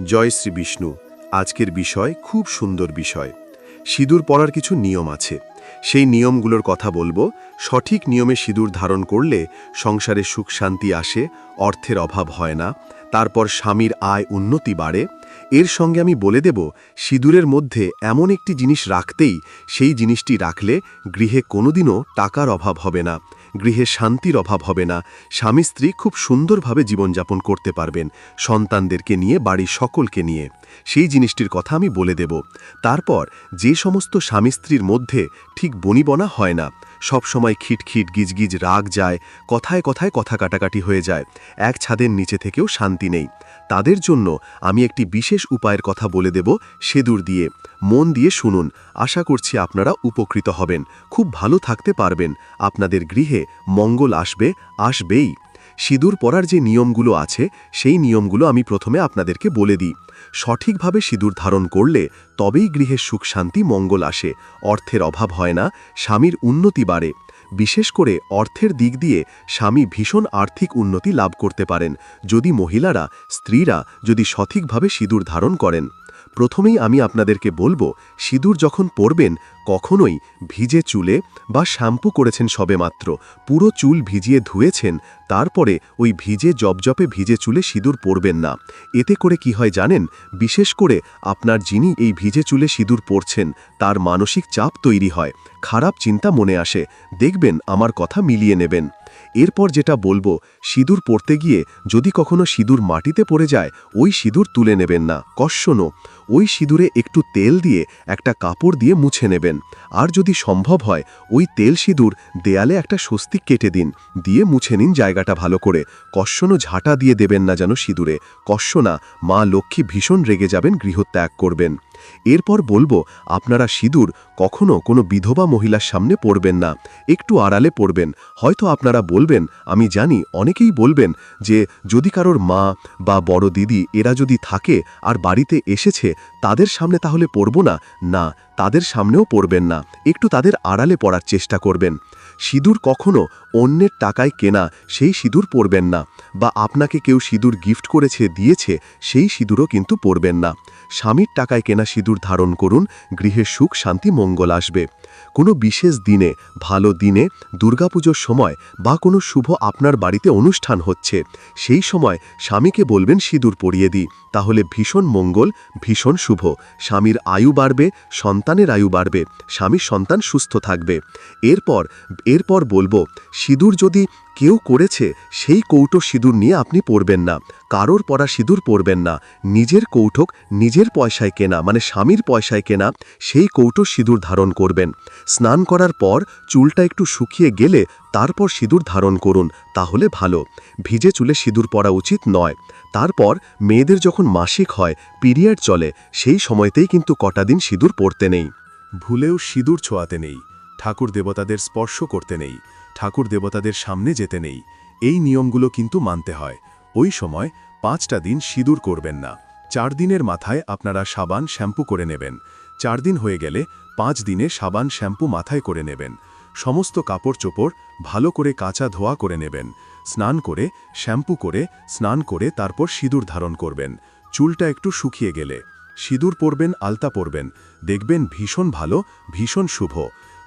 জয় শ্রী বিষ্ণু, আজকের বিষয় খুব সুন্দর বিষয়। সিঁদুর পরার কিছু নিয়ম আছে। সেই নিয়মগুলোর কথা বলব। সঠিক নিয়মে সিঁদুর ধারণ করলে সংসারে সুখ শান্তি আসে, অর্থের অভাব হয় না, তারপর স্বামীর আয় উন্নতি বাড়ে। এর সঙ্গে আমি বলে দেব, সিঁদুরের মধ্যে এমন একটি জিনিস রাখতেই সেই জিনিসটি রাখলে গৃহে কোনোদিনও টাকার অভাব হবে না। গৃহে শান্তির অভাব হবে না। স্বামী স্ত্রী খুব সুন্দরভাবে জীবনযাপন করতে পারবেন। সন্তানদেরকে নিয়ে, বাড়ির সকলকে নিয়ে। সেই জিনিসটির কথা আমি বলে দেব। তারপর যে সমস্ত স্বামী স্ত্রীর মধ্যে ঠিক বনিবনা হয় না। সবসময় খিটখিট, গিজগিজ, রাগ যায়, কথায় কথায় কথা কাটাকাটি হয়ে যায়। এক ছাদের নিচে থেকেও শান্তি নেই। তাদের জন্য আমি একটি বিশেষ উপায়ের কথা বলে দেব সেদুর দিয়ে। মন দিয়ে শুনুন। আশা করছি আপনারা উপকৃত হবেন। খুব ভালো থাকতে পারবেন। আপনাদের গৃহে মঙ্গল আসবে, আসবেই। সিঁদুর পরার যে নিয়মগুলো আছে, সেই নিয়মগুলো আমি প্রথমে আপনাদেরকে বলে দিই। সঠিকভাবে সিঁদুর ধারণ করলে তবেই গৃহে সুখ শান্তি, মঙ্গল আসে। অর্থের অভাব হয় না, স্বামীর উন্নতি বাড়ে। বিশেষ করে অর্থের দিক দিয়ে স্বামী ভীষণ আর্থিক উন্নতি লাভ করতে পারেন। যদি মহিলারা, স্ত্রীরা যদি সঠিকভাবে সিঁদুর ধারণ করেন। প্রথমেই আমি আপনাদেরকে বলব, সিঁদুর যখন পরবেন, কখনোই ভিজে চুলে বা শ্যাম্পু করেছেন সবেমাত্র। পুরো চুল ভিজিয়ে ধুয়েছেন, তারপরে ওই ভিজে জপজপে ভিজে চুলে সিঁদুর পরবেন না। এতে করে কি হয় জানেন? বিশেষ করে আপনার যিনি এই ভিজে চুলে সিঁদুর পরছেন, তার মানসিক চাপ তৈরি হয়, খারাপ চিন্তা মনে আসে। দেখবেন, আমার কথা মিলিয়ে নেবেন। এরপর যেটা বলব, সিঁদুর পড়তে গিয়ে যদি কখনো সিঁদুর মাটিতে পড়ে যায়, ওই সিঁদুর তুলে নেবেন না। কশ্যনো ওই সিঁদুরে একটু তেল দিয়ে একটা কাপড় দিয়ে মুছে নেবেন। আর যদি সম্ভব হয়, ওই তেল সিঁদুর দেয়ালে একটা স্বস্তিক কেটে দিন। দিয়ে মুছে নিন জায়গাটা ভালো করে। কশ্যনো ঝাঁটা দিয়ে দেবেন না যেন সিঁদুরে। কশ্যনা মা লক্ষ্মী ভীষণ রেগে যাবেন, গৃহত্যাগ করবেন। এরপর বলব, আপনারা সিঁদুর কখনো কোনো বিধবা মহিলার সামনে পড়বেন না। একটু আড়ালে পড়বেন হয়তো আপনারা বলবেন, আমি জানি, অনেকেই বলবেন যে, যদি কারোর মা বা বড় দিদি এরা যদি থাকে আর বাড়িতে এসেছে তাদের সামনে তাহলে পড়ব না? না, তাদের সামনেও পড়বেন না। একটু তাদের আড়ালে পড়ার চেষ্টা করবেন। সিঁদুর কখনো অন্যের টাকায় কেনা, সেই সিঁদুর পরবেন না। বা আপনাকে কেউ সিঁদুর গিফট করেছে, দিয়েছে, সেই সিঁদুরও কিন্তু পরবেন না। স্বামীর টাকায় কেনা সিঁদুর ধারণ করুন, গৃহে সুখ, শান্তি, মঙ্গল আসবে। কোনো বিশেষ দিনে, ভালো দিনে, দুর্গাপুজোর সময় বা কোনো শুভ আপনার বাড়িতে অনুষ্ঠান হচ্ছে, সেই সময় স্বামীকে বলবেন সিঁদুর পরিয়ে দিই। তাহলে ভীষণ মঙ্গল, ভীষণ শুভ। স্বামীর আয়ু বাড়বে, সন্তানের আয়ু বাড়বে, স্বামীর সন্তান সুস্থ থাকবে। এরপর এরপর বলব, সিঁদুর যদি কেউ করেছে, সেই কৌটো সিঁদুর নিয়ে আপনি পরবেন না। কারোর পরা সিঁদুর পরবেন না। নিজের কৌঠক নিজের পয়সায় কেনা মানে স্বামীর পয়সায় কেনা, সেই কৌটো সিঁদুর ধারণ করবেন। স্নান করার পর চুলটা একটু শুকিয়ে গেলে তারপর সিঁদুর ধারণ করুন, তাহলে ভালো। ভিজে চুলে সিঁদুর পরা উচিত নয়। তারপর মেয়েদের যখন মাসিক হয়, পিরিয়ড চলে, সেই সময়তেই কিন্তু কটা দিন সিঁদুর পরতে নেই। ভুলেও সিঁদুর ছোঁয়াতে নেই। ঠাকুর দেবতাদের স্পর্শ করতে নেই, ঠাকুর দেবতাদের সামনে যেতে নেই। এই নিয়মগুলো কিন্তু মানতে হয়। ওই সময় পাঁচটা দিন সিঁদুর করবেন না। চার দিনের মাথায় আপনারা সাবান শ্যাম্পু করে নেবেন। চার দিন হয়ে গেলে পাঁচ দিনে সাবান শ্যাম্পু মাথায় করে নেবেন। সমস্ত কাপড় চোপড় ভালো করে কাঁচা ধোয়া করে নেবেন। স্নান করে, শ্যাম্পু করে, স্নান করে তারপর সিঁদুর ধারণ করবেন। চুলটা একটু শুকিয়ে গেলে সিঁদুর পরবেন, আলতা পরবেন। দেখবেন ভীষণ ভালো, ভীষণ শুভ।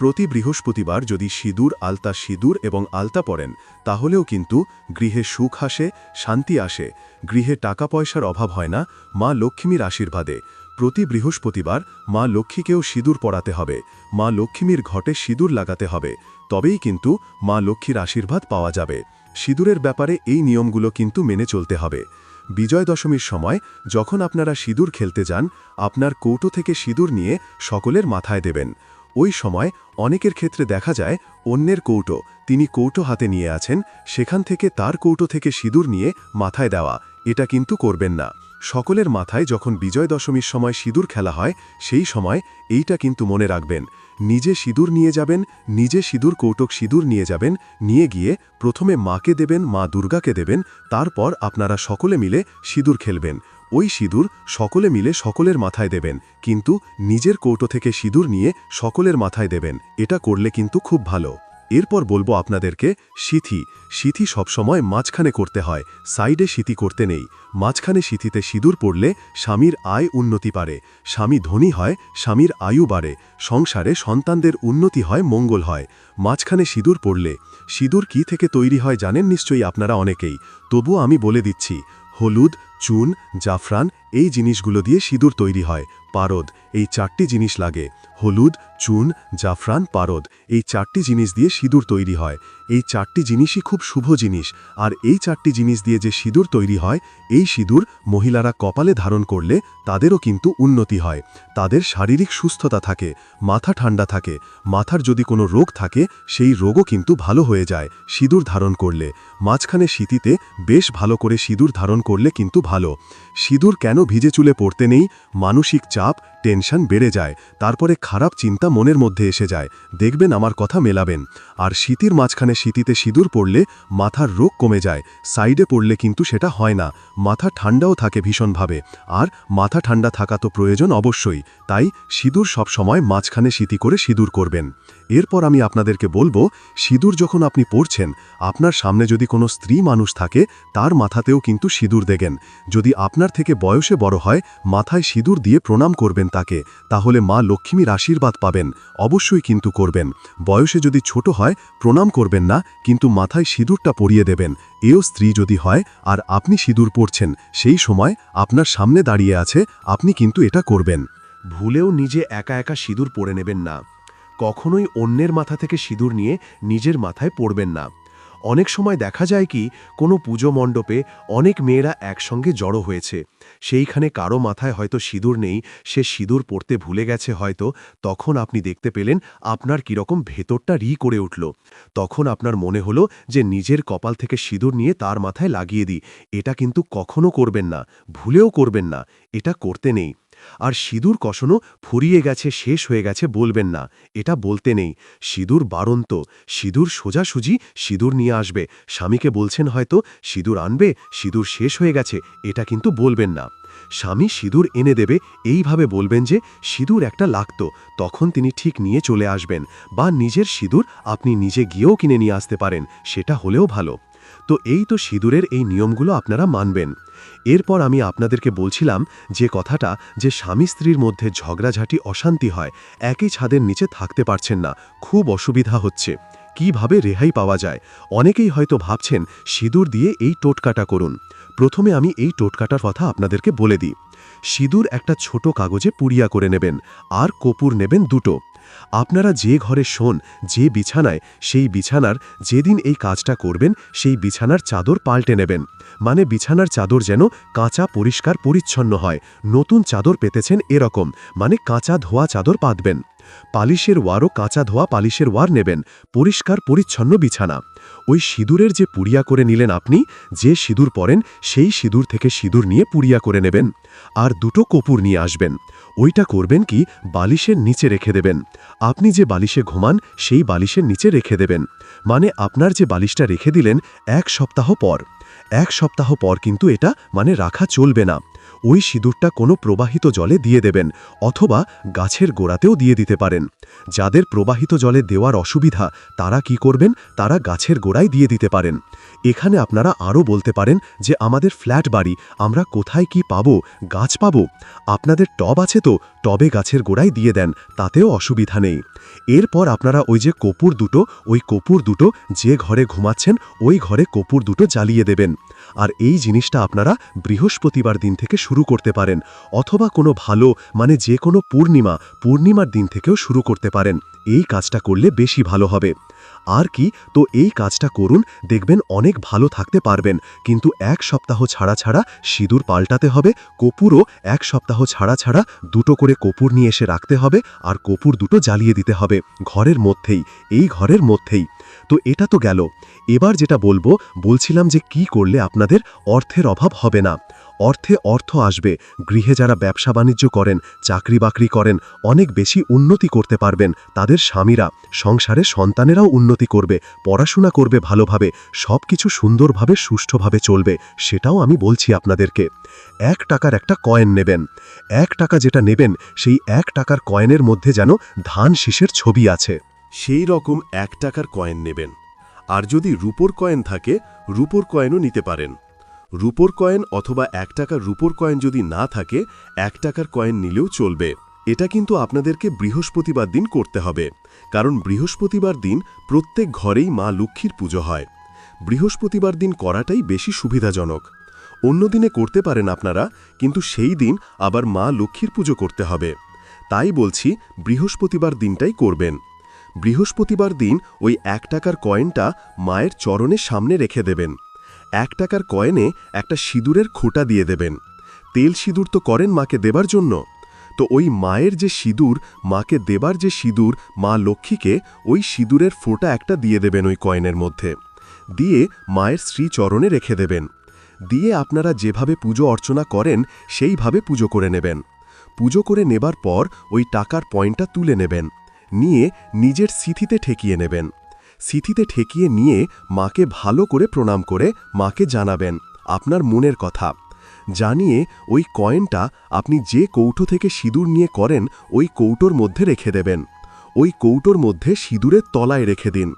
প্রতি বৃহস্পতিবার যদি সিঁদুর আলতা সিঁদুর এবং আলতা পড়েন তাহলেও কিন্তু গৃহে সুখ আসে, শান্তি আসে। গৃহে টাকা পয়সার অভাব হয় না, মা লক্ষ্মীর আশীর্বাদে। প্রতি বৃহস্পতিবার মা লক্ষ্মীকেও সিঁদুর পরাতে হবে। মা লক্ষ্মীর ঘটে সিঁদুর লাগাতে হবে। তবেই কিন্তু মা লক্ষ্মীর আশীর্বাদ পাওয়া যাবে। সিঁদুরের ব্যাপারে এই নিয়মগুলো কিন্তু মেনে চলতে হবে। বিজয় দশমীর সময় যখন আপনারা সিঁদুর খেলতে যান, আপনার কৌটো থেকে সিঁদুর নিয়ে সকলের মাথায় দেবেন। ওই সময় অনেকের ক্ষেত্রে দেখা যায়, অন্যের কৌটো, তিনি কৌটো হাতে নিয়ে আছেন, সেখান থেকে তার কৌটো থেকে সিঁদুর নিয়ে মাথায় দেওয়া, এটা কিন্তু করবেন না। সকলের মাথায় যখন বিজয় দশমীর সময় সিঁদুর খেলা হয়, সেই সময় এইটা কিন্তু মনে রাখবেন। নিজে সিঁদুর নিয়ে যাবেন, নিজে সিঁদুর কৌটক সিঁদুর নিয়ে যাবেন, নিয়ে গিয়ে প্রথমে মাকে দেবেন, মা দুর্গাকে দেবেন, তারপর আপনারা সকলে মিলে সিঁদুর খেলবেন। ওই সিঁদুর সকলে মিলে সকলের মাথায় দেবেন, কিন্তু নিজের কৌটো থেকে সিঁদুর নিয়ে সকলের মাথায় দেবেন, এটা করলে কিন্তু খুব ভালো। এরপর বলব আপনাদেরকে, সিথি। সিথি সবসময় মাঝখানে করতে হয়, সাইডে সিথি করতে নেই। মাঝখানে সিথিতে সিঁদুর পড়লে স্বামীর আয় উন্নতি পারে। স্বামী ধনী হয়, স্বামীর আয়ু বাড়ে। সংসারে সন্তানদের উন্নতি হয়, মঙ্গল হয়। মাঝখানে সিঁদুর পড়লে, সিঁদুর কি থেকে তৈরি হয় জানেন নিশ্চয়ই আপনারা অনেকেই। তবুও আমি বলে দিচ্ছি, হলুদ চুন জাফরান এই জিনিসগুলো দিয়ে সিঁদুর তৈরি হয়। পারদ এই চারটি জিনিস লাগে। হলুদ, চুন, জাফরান, পারদ। এই চারটি জিনিস দিয়ে সিঁদুর তৈরি হয়। এই চারটি জিনিসই খুব শুভ জিনিস। আর এই চারটি জিনিস দিয়ে যে সিঁদুর তৈরি হয়, এই সিঁদুর মহিলারা কপালে ধারণ করলে তাদেরও কিন্তু উন্নতি হয়। তাদের শারীরিক সুস্থতা থাকে, মাথা ঠান্ডা থাকে, মাথার যদি কোনো রোগ থাকে, সেই রোগও কিন্তু ভালো হয়ে যায় সিঁদুর ধারণ করলে। মাঝখানে শীতিতে বেশ ভালো করে সিঁদুর ধারণ করলে কিন্তু ভালো। সিঁদুর কেন ভিজে চুলে পড়তে নেই? মানসিক চাপ, টেনশন বেড়ে যায়। তারপরে খারাপ চিন্তা মনের মধ্যে এসে যায়। দেখবেন আমার কথা মেলাবেন। আর শীতির মাঝখানে শীতিতে সিঁদুর পড়লে মাথার রোগ কমে যায়। সাইডে পড়লে কিন্তু সেটা হয় না। মাথা ঠান্ডাও থাকে ভীষণভাবে। আর মাথা ঠান্ডা থাকা তো প্রয়োজন অবশ্যই। তাই সিঁদুর সবসময় মাঝখানে শীতি করে সিঁদুর করবেন। এরপর আমি আপনাদেরকে বলব, সিঁদুর যখন আপনি পড়ছেন আপনার সামনে যদি কোনো স্ত্রী মানুষ থাকে, তার মাথাতেও কিন্তু সিঁদুর দেবেন যদি আপনার থেকে বয়সে বড় হয়, মাথায় সিঁদুর দিয়ে প্রণাম করবেন তাকে, তাহলে মা লক্ষ্মীর আশীর্বাদ পাবেন, অবশ্যই কিন্তু করবেন। বয়সে যদি ছোট হয়, প্রণাম করবেন না, কিন্তু মাথায় সিঁদুরটা পরিয়ে দেবেন। এও স্ত্রী যদি হয়, আর আপনি সিঁদুর পড়ছেন সেই সময় আপনার সামনে দাঁড়িয়ে আছে, আপনি কিন্তু এটা করবেন। ভুলেও নিজে একা একা সিঁদুর পরে নেবেন না। কখনোই অন্যের মাথা থেকে সিঁদুর নিয়ে নিজের মাথায় পড়বেন না। অনেক সময় দেখা যায় কি, কোনো পুজো মণ্ডপে অনেক মেয়েরা একসঙ্গে জড়ো হয়েছে। সেইখানে কারও মাথায় হয়তো সিঁদুর নেই, সে সিঁদুর পড়তে ভুলে গেছে হয়তো, তখন আপনি দেখতে পেলেন আপনার কীরকম ভেতরটা রি করে উঠল। তখন আপনার মনে হলো যে নিজের কপাল থেকে সিঁদুর নিয়ে তার মাথায় লাগিয়ে দিই। এটা কিন্তু কখনো করবেন না, ভুলেও করবেন না, এটা করতে নেই। আর সিঁদুর কষনো ফুরিয়ে গেছে, শেষ হয়ে গেছে, বলবেন না। এটা বলতে নেই। সিঁদুর বারন্ত, সিঁদুর সোজাসুজি সিঁদুর নিয়ে আসবে। স্বামীকে বলছেন হয়তো, সিঁদুর আনবে, সিঁদুর শেষ হয়ে গেছে, এটা কিন্তু বলবেন না। স্বামী সিঁদুর এনে দেবে, এইভাবে বলবেন যে, সিঁদুর একটা লাগত, তখন তিনি ঠিক নিয়ে চলে আসবেন। বা নিজের সিঁদুর আপনি নিজে গিয়েও কিনে নিয়ে আসতে পারেন, সেটা হলেও ভালো। তো এই তো সিঁদুরের এই নিয়মগুলো আপনারা মানবেন। এরপর আমি আপনাদেরকে বলছিলাম যে কথাটা যে স্বামী স্ত্রীর মধ্যে ঝগড়াঝাটি অশান্তি হয়, একই ছাদের নিচে থাকতে পারছেন না, খুব অসুবিধা হচ্ছে। কীভাবে রেহাই পাওয়া যায়? অনেকেই হয়তো ভাবছেন সিঁদুর দিয়ে এই টোটকাটা করুন। প্রথমে আমি এই টোটকাটার কথা আপনাদেরকে বলে দিই। সিঁদুর একটা ছোট কাগজে পুড়িয়া করে নেবেন, আর কপুর নেবেন দুটো। আপনারা যে ঘরে শোন, যে বিছানায়, সেই বিছানার যেদিন এই কাজটা করবেন, সেই বিছানার চাদর পাল্টে নেবেন। মানে বিছানার চাদর যেন কাঁচা, পরিষ্কার, পরিচ্ছন্ন হয়। নতুন চাদর পেতেছেন এরকম। মানে কাঁচা, ধোয়া চাদর পাতবেন। পালিশের ওয়ারও কাঁচা ধোয়া পালিশের ওয়ার নেবেন, পরিষ্কার পরিচ্ছন্ন বিছানা। ওই সিঁদুরের যে পুড়িয়া করে নিলেন আপনি, যে সিঁদুর পরেন, সেই সিঁদুর থেকে সিঁদুর নিয়ে পুড়িয়া করে নেবেন। আর দুটো কপুর নিয়ে আসবেন। ওইটা করবেন কি, বালিশের নিচে রেখে দেবেন। আপনি যে বালিশে ঘুমান, সেই বালিশের নিচে রেখে দেবেন। মানে আপনার যে বালিশটা রেখে দিলেন, এক সপ্তাহ পর। এক সপ্তাহ পর কিন্তু এটা মানে রাখা চলবে না। ওই সিঁদুরটা কোনো প্রবাহিত জলে দিয়ে দেবেন অথবা গাছের গোড়াতেও দিয়ে দিতে পারেন। যাদের প্রবাহিত জলে দেওয়ার অসুবিধা, তারা কি করবেন? তারা গাছের গোড়ায় দিয়ে দিতে পারেন। এখানে আপনারা আরও বলতে পারেন যে আমাদের ফ্ল্যাট বাড়ি, আমরা কোথায় কি পাবো, গাছ পাবো? আপনাদের টব আছে তো, টবে গাছের গোড়ায় দিয়ে দেন, তাতেও অসুবিধা নেই। এরপর আপনারা ওই যে কপুর দুটো, ওই কপুর দুটো যে ঘরে ঘুমাচ্ছেন, ওই ঘরে কপুর দুটো জ্বালিয়ে দেবেন। আর এই জিনিসটা আপনারা বৃহস্পতিবার দিন থেকে শুরু করতে পারেন, অথবা কোনো ভালো মানে যে কোনো পূর্ণিমা, পূর্ণিমার দিন থেকেও শুরু করতে পারেন। এই কাজটা করলে বেশি ভালো হবে। আর কি, তো এই কাজটা করুন, দেখবেন অনেক ভালো থাকতে পারবেন, কিন্তু এক সপ্তাহ ছাড়া ছাড়া সিঁদুর পাল্টাতে হবে, কপুরও এক সপ্তাহ ছাড়া ছাড়া দুটো করে কপুর নিয়ে এসে রাখতে হবে, আর কপুর দুটো জ্বালিয়ে দিতে হবে, ঘরের মধ্যেই, এই ঘরের মধ্যেই। তো এটা তো গেল। এবার যেটা বলব, বলছিলাম যে কি করলে আপনাদের অর্থের অভাব হবে না। অর্থে অর্থ আসবে, গৃহে যারা ব্যবসা বাণিজ্য করেন, চাকরি বাকরি করেন, অনেক বেশি উন্নতি করতে পারবেন তাদের স্বামীরা। সংসারে সন্তানেরাও উন্নতি করবে, পড়াশোনা করবে ভালোভাবে সব কিছু সুন্দরভাবে, সুষ্ঠুভাবে চলবে, সেটাও আমি বলছি আপনাদেরকে। এক টাকার একটা কয়েন নেবেন। এক টাকা যেটা নেবেন, সেই এক টাকার কয়েনের মধ্যে যেন ধান শীষের ছবি আছে। সেই রকম এক টাকার কয়েন নেবেন। আর যদি রুপোর কয়েন থাকে, রুপোর কয়েনও নিতে পারেন। রুপোর কয়েন অথবা এক টাকার রুপোর কয়েন যদি না থাকে, এক টাকার কয়েন নিলেও চলবে। এটা কিন্তু আপনাদেরকে বৃহস্পতিবার দিন করতে হবে। কারণ বৃহস্পতিবার দিন প্রত্যেক ঘরেই মা লক্ষ্মীর পুজো হয়। বৃহস্পতিবার দিন করাটাই বেশি সুবিধাজনক। অন্য দিনে করতে পারেন আপনারা, কিন্তু সেই দিন আবার মা লক্ষ্মীর পুজো করতে হবে। তাই বলছি, বৃহস্পতিবার দিনটাই করবেন। বৃহস্পতিবার দিন ওই এক টাকার কয়েনটা মায়ের চরণের সামনে রেখে দেবেন। এক টাকার কয়েনে একটা সিঁদুরের খোঁটা দিয়ে দেবেন। তেল সিঁদুর তো করেন মাকে দেবার জন্য। তো ওই মায়ের যে সিঁদুর, মাকে দেবার যে সিঁদুর মা লক্ষ্মীকে, ওই সিঁদুরের ফোঁটা একটা দিয়ে দেবেন ওই কয়েনের মধ্যে। দিয়ে মায়ের শ্রীচরণে রেখে দেবেন। দিয়ে আপনারা যেভাবে পুজো অর্চনা করেন, সেইভাবে পুজো করে নেবেন। পুজো করে নেবার পর ওই টাকার পয়েন্টটা তুলে নেবেন। নিয়ে নিজের সিথিতে ঠেকিয়ে নেবেন। সিথিতে ঠেকিয়ে নিয়ে মাকে ভালো করে প্রণাম করে মাকে জানাবেন আপনার মনের কথা। জানিয়ে ওই কয়েনটা আপনি যে কৌটো থেকে সিঁদুর নিয়ে করেন, ওই কৌটোর মধ্যে রেখে দেবেন। ওই কৌটোর মধ্যে সিঁদুরের তলায় রেখে দিন।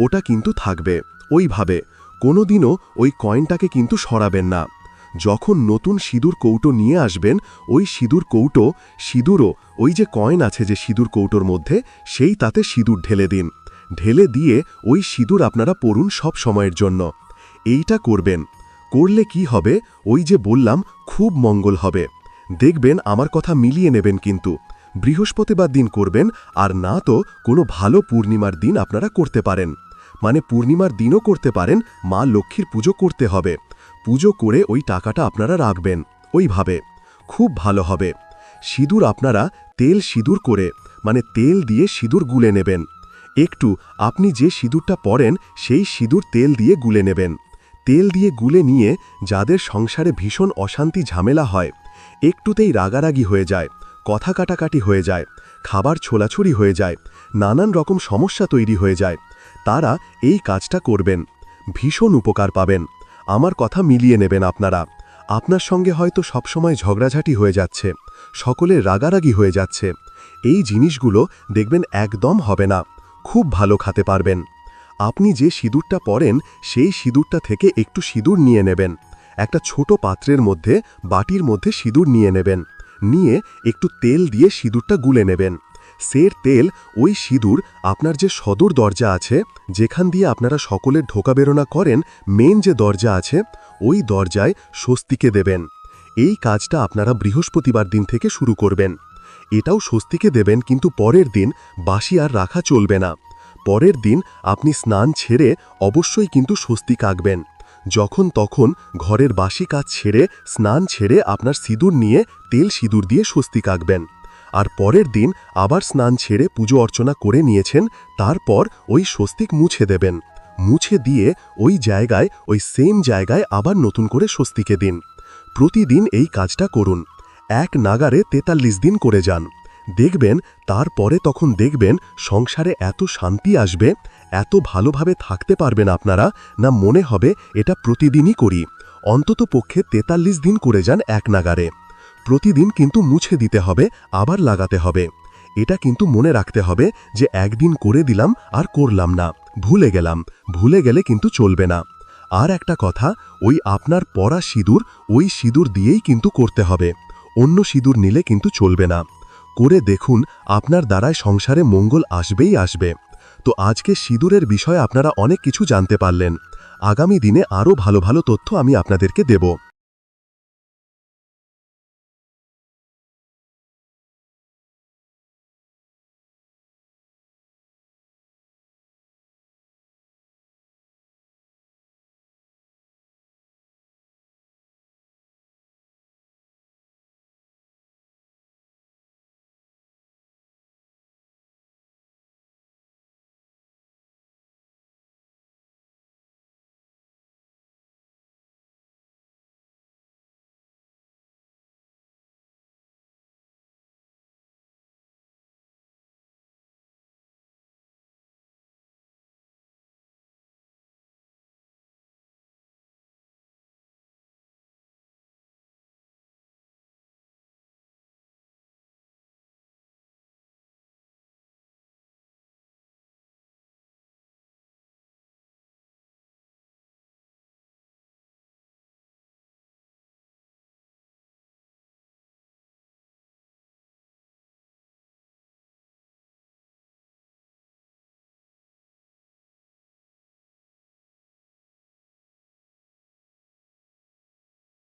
ওটা কিন্তু থাকবে। ওইভাবে। কোনোদিনও ওই কয়েনটাকে কিন্তু সরাবেন না। যখন নতুন সিঁদুর কৌটো নিয়ে আসবেন, ওই সিঁদুর কৌটো, সিঁদুরও, ওই যে কয়েন আছে যে সিঁদুর কৌটোর মধ্যে, সেই তাতে সিঁদুর ঢেলে দিন। ঢেলে দিয়ে ওই সিঁদুর আপনারা পড়ুন সব সময়ের জন্য। এইটা করবেন। করলে কি হবে? ওই যে বললাম, খুব মঙ্গল হবে। দেখবেন আমার কথা মিলিয়ে নেবেন কিন্তু। বৃহস্পতিবার দিন করবেন, আর না তো কোনো ভালো পূর্ণিমার দিন আপনারা করতে পারেন। মানে পূর্ণিমার দিনও করতে পারেন, মা লক্ষ্মীর পুজো করতে হবে। পুজো করে ওই টাকাটা আপনারা রাখবেন। ওইভাবে। খুব ভালো হবে। সিঁদুর আপনারা তেল সিঁদুর করে মানে তেল দিয়ে সিঁদুর গুলে নেবেন। একটু আপনি যে সিঁদুরটা পরেন, সেই সিঁদুর তেল দিয়ে গুলে নেবেন। তেল দিয়ে গুলে নিয়ে যাদের সংসারে ভীষণ অশান্তি ঝামেলা হয়, একটুতেই রাগারাগি হয়ে যায়, কথা কাটাকাটি হয়ে যায়, খাবার ছোলাছুরি হয়ে যায়, নানান রকম সমস্যা তৈরি হয়ে যায়। তারা এই কাজটা করবেন। ভীষণ উপকার পাবেন। আমার কথা মিলিয়ে নেবেন আপনারা। আপনার সঙ্গে হয়তো সবসময় ঝগড়াঝাটি হয়ে যাচ্ছে, সকলে রাগারাগি হয়ে যাচ্ছে। এই জিনিসগুলো দেখবেন একদম হবে না, খুব ভালো খাতে পারবেন। আপনি যে সিঁদুরটা পরেন, সেই সিঁদুরটা থেকে একটু সিঁদুর নিয়ে নেবেন। একটা ছোট পাত্রের মধ্যে, বাটির মধ্যে সিঁদুর নিয়ে নেবেন। নিয়ে একটু তেল দিয়ে সিঁদুরটা গুলে নেবেন। সের তেল, ওই সিঁদুর, আপনার যে সদর দরজা আছে, যেখান দিয়ে আপনারা সকলের ঢোকা বেরোনা করেন মেন যে দরজা আছে, ওই দরজায় স্বস্তিকে দেবেন। এই কাজটা আপনারা বৃহস্পতিবার দিন থেকে শুরু করবেন। এটাও স্বস্তিকে দেবেন, কিন্তু পরের দিন বাসি আর রাখা চলবে না। পরের দিন আপনি স্নান ছেড়ে অবশ্যই কিন্তু স্বস্তি আঁকবেন যখন তখন ঘরের বাসি কাজ ছেড়ে, স্নান ছেড়ে আপনার সিঁদুর নিয়ে তেল সিঁদুর দিয়ে স্বস্তি আঁকবেন আর পরের দিন আবার স্নান ছেড়ে পুজো অর্চনা করে নিয়েছেন, তারপর ওই স্বস্তিক মুছে দেবেন। মুছে দিয়ে ওই জায়গায়, ওই সেম জায়গায় আবার নতুন করে স্বস্তিকে দিন। প্রতিদিন এই কাজটা করুন। এক নাগারে তেতাল্লিশ দিন করে যান। দেখবেন, তারপরে তখন দেখবেন সংসারে এত শান্তি আসবে, এত ভালোভাবে থাকতে পারবেন আপনারা, না মনে হবে এটা প্রতিদিনই করি। অন্তত পক্ষে তেতাল্লিশ দিন করে যান এক নাগারে। প্রতিদিন কিন্তু মুছে দিতে হবে, আবার লাগাতে হবে। এটা কিন্তু মনে রাখতে হবে যে একদিন করে দিলাম আর করলাম না। ভুলে গেলাম। ভুলে গেলে কিন্তু চলবে না। আর একটা কথা, ওই আপনার পরা সিঁদুর, ওই সিঁদুর দিয়েই কিন্তু করতে হবে। অন্য সিঁদুর নিলে কিন্তু চলবে না। করে দেখুন, আপনার দ্বারায় সংসারে মঙ্গল আসবেই আসবে। তো আজকে সিঁদুরের বিষয়ে আপনারা অনেক কিছু জানতে পারলেন। আগামী দিনে আরও ভালো ভালো তথ্য আমি আপনাদেরকে দেব।